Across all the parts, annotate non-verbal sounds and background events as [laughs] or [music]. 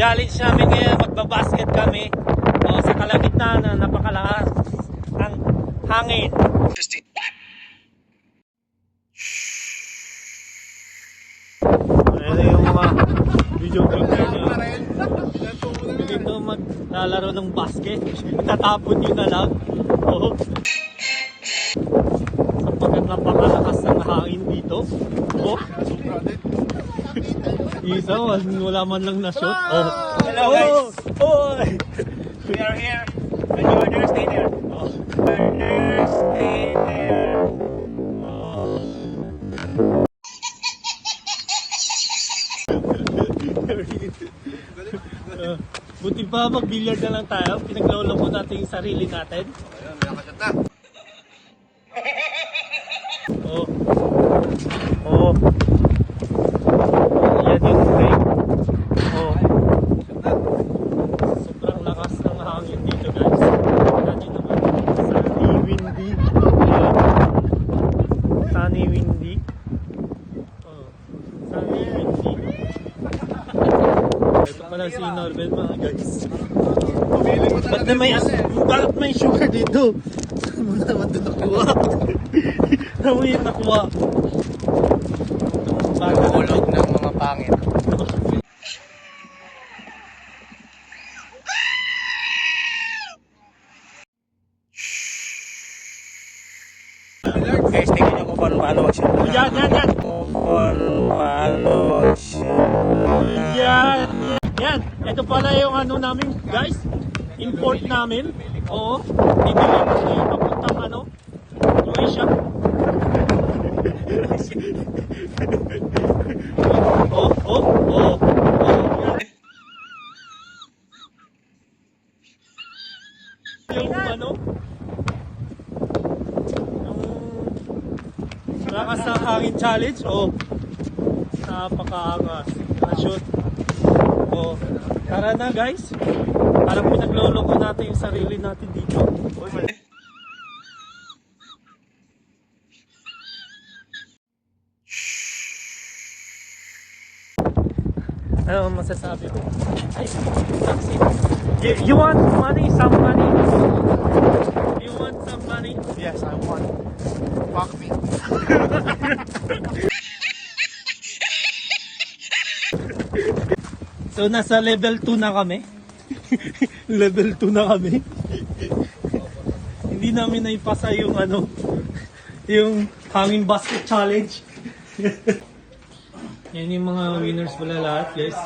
challenge namin ngayon, magbabasket kami. O, sa kalagitnaan na napakalakas ang hangin. Ayan yung mga video vlogger niya. Dito maglalaro ng basket. Tatapon yun na lang. Oo. Sapagkat napakalakas ng hangin dito. Oh. Isa, wala man lang na shot. Oh. Hello, guys. Oh. Oh. We are here. And you are there, stay there. Oh. There, stay there. Uh, buti pa mag-billiard na lang tayo. Pinagloloko natin yung sarili natin. Ayun, nakasat na. Oo. Oo. Yan yung break. Oo. Sobrang lakas ng hangin dito guys. Tignan nyo naman. Sunny, windy. Ayan. Sunny, windy. Oo. Sunny, windy. Ito pala si Norbert mga guys. Ba't na may, bakit may sugar dito? Saan mo naman doon nakuha? [laughs] Saan mo yung nakuha? Baka Hulog ng mga pangit. Guys, tingnan nyo kung paano siya. Yan, yan, yan! Siya. Yan! Yan! Ito pala yung ano namin, guys. Import namin. Oo. Dito lang kasi papuntang ano. Croatia. oh, oh, oh, oh. Yung ano, yung lakas ng hangin challenge, oh. Napakaangas. Na-shoot. Oh, tara na guys. Parang pinagloloko natin yung sarili natin dito. Ano ang masasabi ko? Ay, taxi. You, you want money? Some money? So nasa level 2 na kami. [laughs] level 2 na kami. Hindi namin naipasa yung ano, yung hanging basket challenge. Yan yung mga winners pala lahat, guys.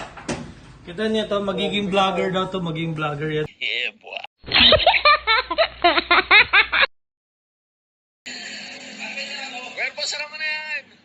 Kita niya to, magiging vlogger daw to, magiging vlogger yan. Yeah, boy. [laughs] Well, po, sarap mo na yan!